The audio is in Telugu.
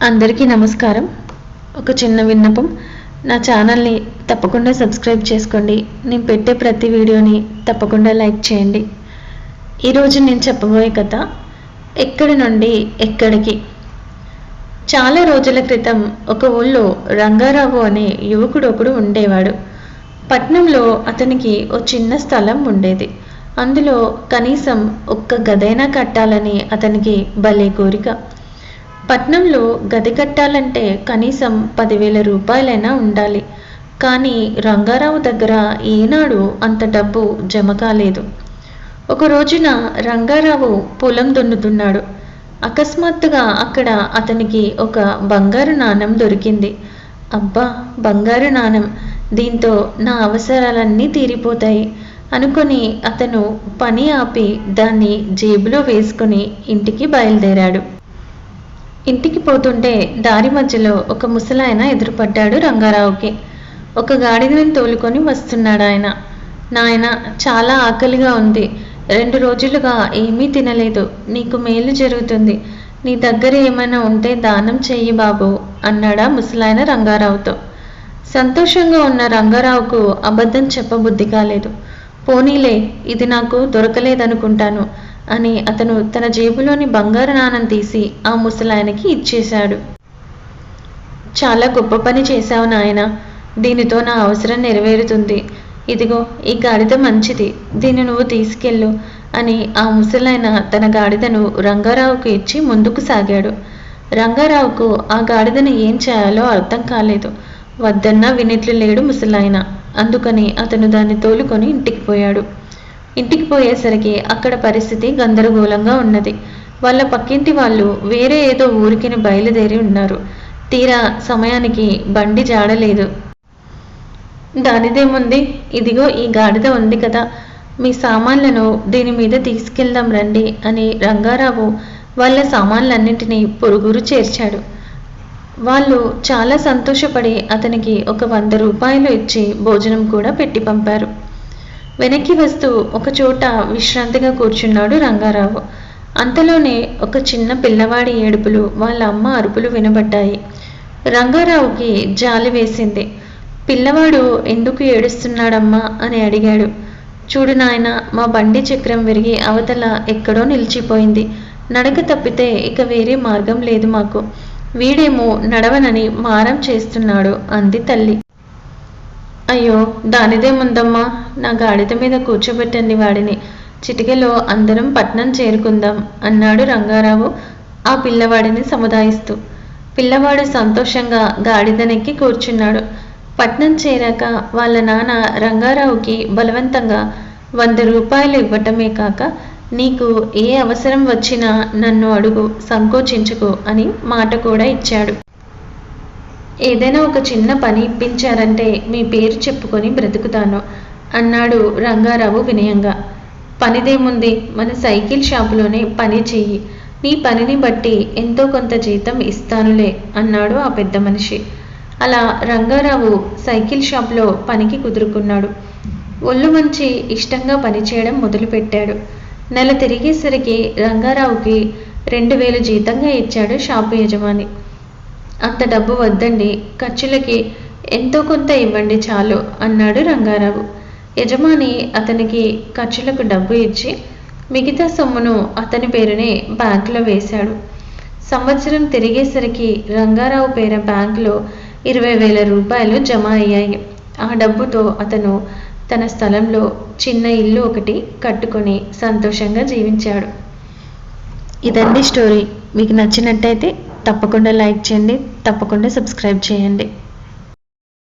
అందరికీ నమస్కారం. ఒక చిన్న విన్నపం. నా ఛానల్ని తప్పకుండా సబ్స్క్రైబ్ చేసుకోండి. నేను పెట్టే ప్రతి వీడియోని తప్పకుండా లైక్ చేయండి. ఈరోజు నేను చెప్పబోయే కథ ఎక్కడి నుండి ఎక్కడికి? చాలా రోజుల క్రితం ఒక ఊళ్ళో రంగారావు అనే యువకుడు ఒకడు ఉండేవాడు. పట్నంలో అతనికి ఓ చిన్న స్థలం ఉండేది. అందులో కనీసం ఒక్క గదైనా కట్టాలని అతనికి భలే కోరిక. పట్నంలో గది కట్టాలంటే కనీసం పదివేల రూపాయలైనా ఉండాలి. కానీ రంగారావు దగ్గర ఏనాడు అంత డబ్బు జమ కాలేదు. ఒక రోజున రంగారావు పొలం దున్నుతున్నాడు. అకస్మాత్తుగా అక్కడ అతనికి ఒక బంగారు నాణెం దొరికింది. అబ్బా బంగారు నాణెం! దీంతో నా అవసరాలన్నీ తీరిపోతాయి అనుకొని అతను పని ఆపి దాన్ని జేబులో వేసుకొని ఇంటికి బయలుదేరాడు. ఇంటికి పోతుంటే దారి మధ్యలో ఒక ముసలాయన ఎదురుపడ్డాడు రంగారావుకి. ఒక గాడిదని తోలుకొని వస్తున్నాడు ఆయన నాయన చాలా ఆకలిగా ఉంది. రెండు రోజులుగా ఏమీ తినలేదు. నీకు మేలు జరుగుతుంది. నీ దగ్గర ఏమైనా ఉంటే దానం చెయ్యి బాబు అన్నాడా ముసలాయన రంగారావుతో. సంతోషంగా ఉన్న రంగారావుకు అబద్ధం చెప్పబుద్ధి కాలేదు పోనీలే ఇది నాకు దొరకలేదనుకుంటాను. అని అతను తన జేబులోని బంగారు నాణం తీసి ఆ ముసలాయనకి ఇచ్చేశాడు. చాలా గొప్ప పని చేశావు నాయన. దీనితో నా అవసరం నెరవేరుతుంది. ఇదిగో ఈ గాడిద మంచిది. దీన్ని నువ్వు తీసుకెళ్ళు అని ఆ ముసలాయన తన గాడిదను రంగారావుకు ఇచ్చి ముందుకు సాగాడు. రంగారావుకు ఆ గాడిదను ఏం చేయాలో అర్థం కాలేదు. వద్దన్నా వినిట్లు లేడు ముసలాయన. అందుకని అతను దాన్ని తోలుకొని ఇంటికి పోయాడు. ఇంటికి పోయేసరికి అక్కడ పరిస్థితి గందరగోళంగా ఉన్నది. వాళ్ళ పక్కింటి వాళ్ళు వేరే ఏదో ఊరికిని బయలుదేరి ఉన్నారు. తీరా సమయానికి బండి జాడలేదు. దానిదేముంది? ఇదిగో ఈ గాడిద ఉంది కదా. మీ సామాన్లను దీని మీద తీసుకెళ్దాం రండి అని రంగారావు వాళ్ళ సామాన్లన్నింటినీ పొరుగురు చేర్చాడు. వాళ్ళు చాలా సంతోషపడి అతనికి ఒక వంద రూపాయలు ఇచ్చి భోజనం కూడా పెట్టి పంపారు. వెనక్కి వస్తూ ఒక చోట విశ్రాంతిగా కూర్చున్నాడు రంగారావు. అంతలోనే ఒక చిన్న పిల్లవాడి ఏడుపులు వాళ్ళ అమ్మ అరుపులు వినబడ్డాయి. రంగారావుకి జాలి వేసింది. పిల్లవాడు ఎందుకు ఏడుస్తున్నాడమ్మా అని అడిగాడు. చూడు నాయన మా బండి చక్రం విరిగి అవతల ఎక్కడో నిలిచిపోయింది. నడక తప్పితే ఇక వేరే మార్గం లేదు మాకు. వీడేమో నడవనని మారం చేస్తున్నాడు అంది తల్లి. అయ్యో దానిదేముందమ్మా? నా గాడిద మీద కూర్చోబెట్టండి వాడిని. చిటికెలో అందరం పట్నం చేరుకుందాం అన్నాడు రంగారావు ఆ పిల్లవాడిని సముదాయిస్తూ. పిల్లవాడు సంతోషంగా గాడిదనెక్కి కూర్చున్నాడు. పట్నం చేరాక వాళ్ళ నాన్న రంగారావుకి బలవంతంగా వంద రూపాయలు ఇవ్వటమే కాక నీకు ఏ అవసరం వచ్చినా నన్ను అడుగు సంకోచించుకో అని మాట కూడా ఇచ్చాడు. ఏదైనా ఒక చిన్న పని ఇప్పించారంటే మీ పేరు చెప్పుకొని బ్రతుకుతాను అన్నాడు రంగారావు వినయంగా. పనిదేముంది? మన సైకిల్ షాపులోనే పని చెయ్యి. నీ పనిని బట్టి ఎంతో కొంత జీతం ఇస్తానులే అన్నాడు ఆ పెద్ద మనిషి. అలా రంగారావు సైకిల్ షాప్లో పనికి కుదురుకున్నాడు. ఒళ్ళు మంచి ఇష్టంగా పనిచేయడం మొదలుపెట్టాడు. నెల తిరిగేసరికి రంగారావుకి రెండు వేలు జీతంగా ఇచ్చాడు షాపు యజమాని. అంత డబ్బు వద్దండి ఖర్చులకి ఎంతో కొంత ఇవ్వండి చాలు అన్నాడు రంగారావు. యజమాని అతనికి ఖర్చులకు డబ్బు ఇచ్చి మిగతా సొమ్మును అతని పేరునే బ్యాంకులో వేశాడు. సంవత్సరం తిరిగేసరికి రంగారావు పేర బ్యాంకులో ఇరవై వేల రూపాయలు జమ అయ్యాయి. ఆ డబ్బుతో అతను తన స్థలంలో చిన్న ఇల్లు ఒకటి కట్టుకొని సంతోషంగా జీవించాడు. ఇదండి స్టోరీ. మీకు నచ్చినట్టయితే తప్పకుండా లైక్ చేయండి తప్పకుండా సబ్స్క్రైబ్ చేయండి.